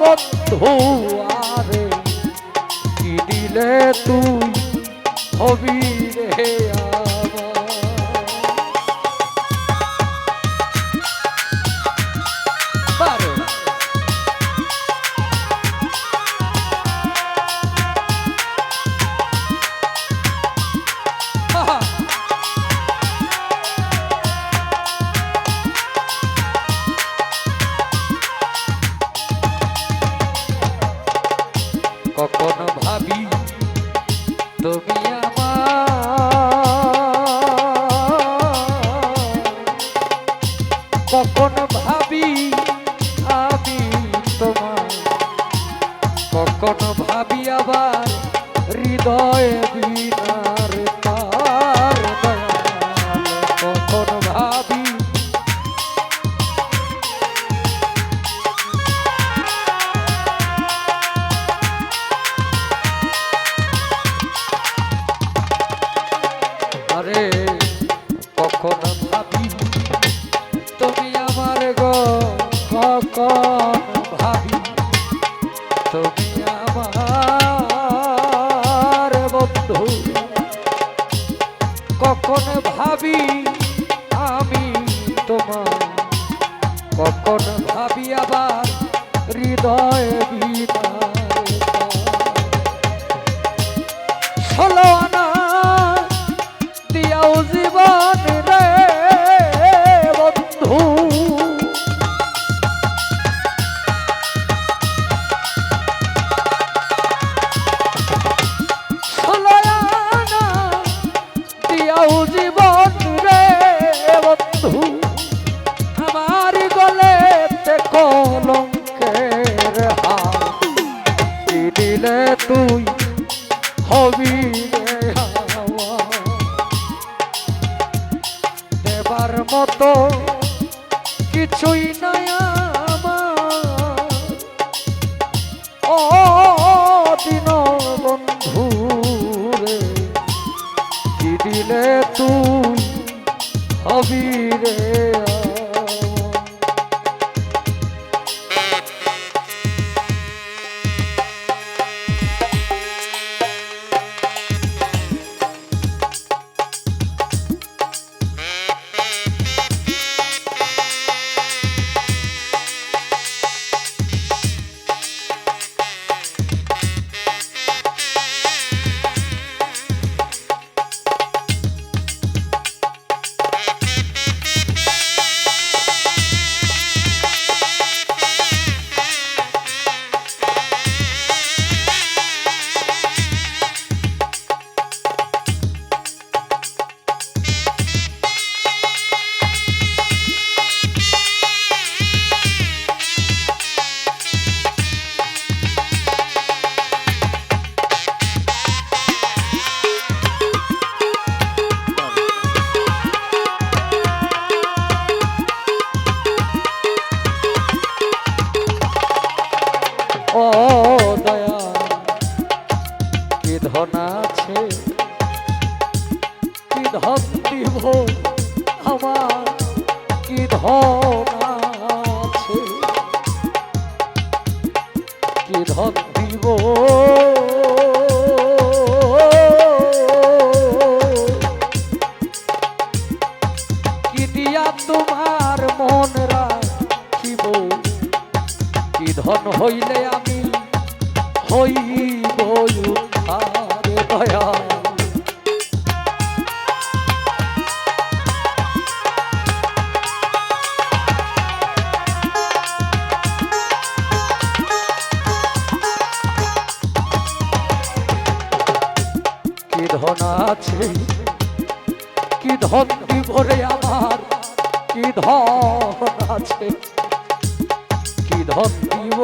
বন্ধু আরে কি দিলে তুই হবি রে? গো ভাবি? তুমি আমার কখন ভাবি? তোমার কখন ভাবি? আবার হৃদয় মতো কিছুই নাই আমার। ও বন্ধু রে কি দিলে তুই হবি রে? আমার কি দিব? কি দিয়া মন রাখিব? কি ধন হইলে আমি হইব? ধন আছে। কি ধন ভরে আমার কি ধন আছে। কি ধন দিব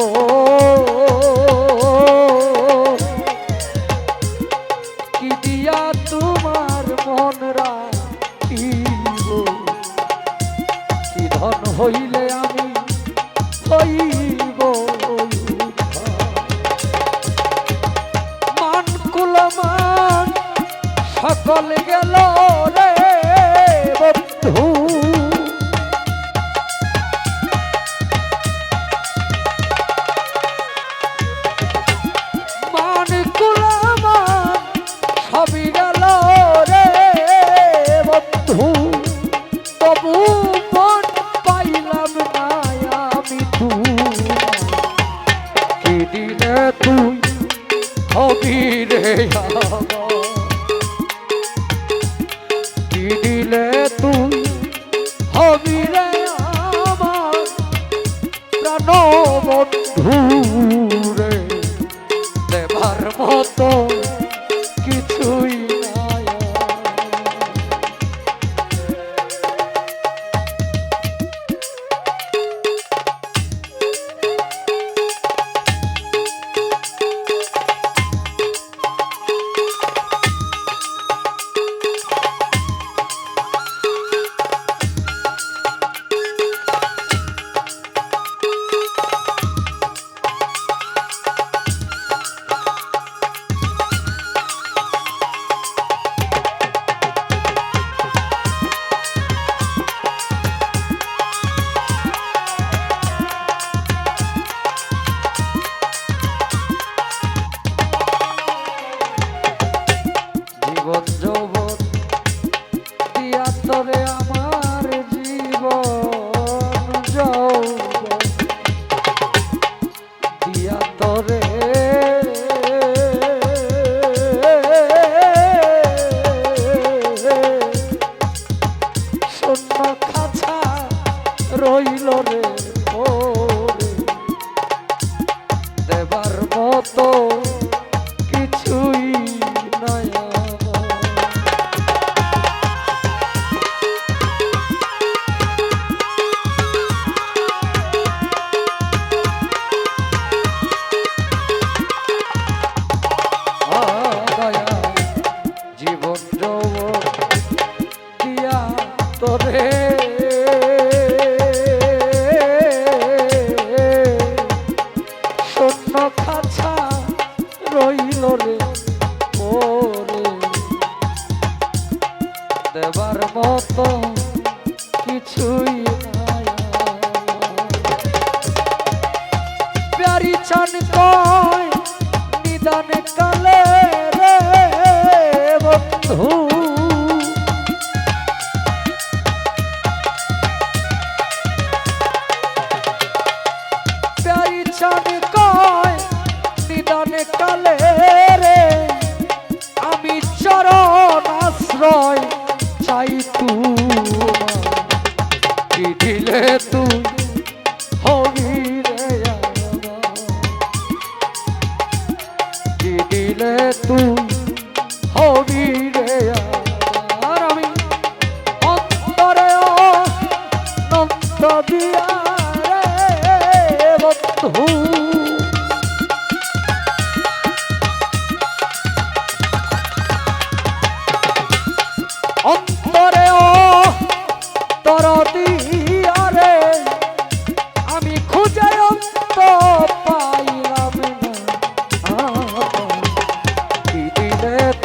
বন্ধু রে দেবার মতো কত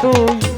তুই